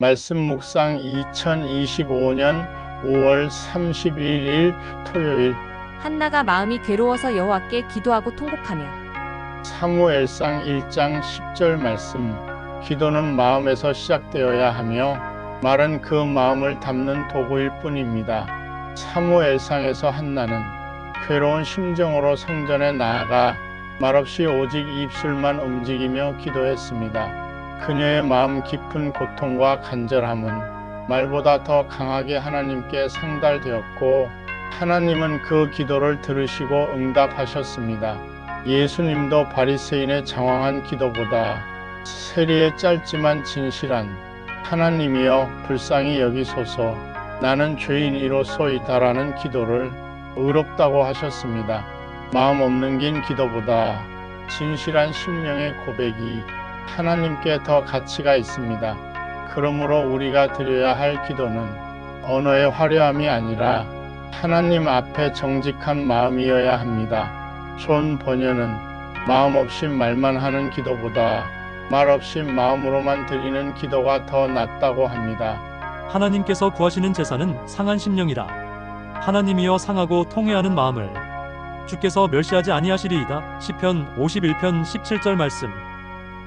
말씀 묵상 2025년 5월 31일 토요일 한나가 마음이 괴로워서 여호와께 기도하고 통곡하며 사무엘상 1장 10절 말씀 기도는 마음에서 시작되어야 하며 말은 그 마음을 담는 도구일 뿐입니다. 사무엘상에서 한나는 괴로운 심정으로 성전에 나아가 말없이 오직 입술만 움직이며 기도했습니다. 그녀의 마음 깊은 고통과 간절함은 말보다 더 강하게 하나님께 상달되었고 하나님은 그 기도를 들으시고 응답하셨습니다. 예수님도 바리새인의 장황한 기도보다 세리의 짧지만 진실한 하나님이여 불쌍히 여기소서 나는 죄인이로소이다라는 기도를 의롭다고 하셨습니다. 마음 없는 긴 기도보다 진실한 심령의 고백이 하나님께 더 가치가 있습니다. 그러므로 우리가 드려야 할 기도는 언어의 화려함이 아니라 하나님 앞에 정직한 마음이어야 합니다. 존 번연은 마음 없이 말만 하는 기도보다 말 없이 마음으로만 드리는 기도가 더 낫다고 합니다. 하나님께서 구하시는 제사는 상한 심령이라 하나님이여 상하고 통회하는 마음을 주께서 멸시하지 아니하시리이다 시편 51편 17절 말씀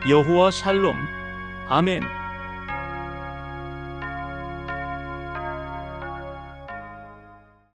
여호와 샬롬. 아멘.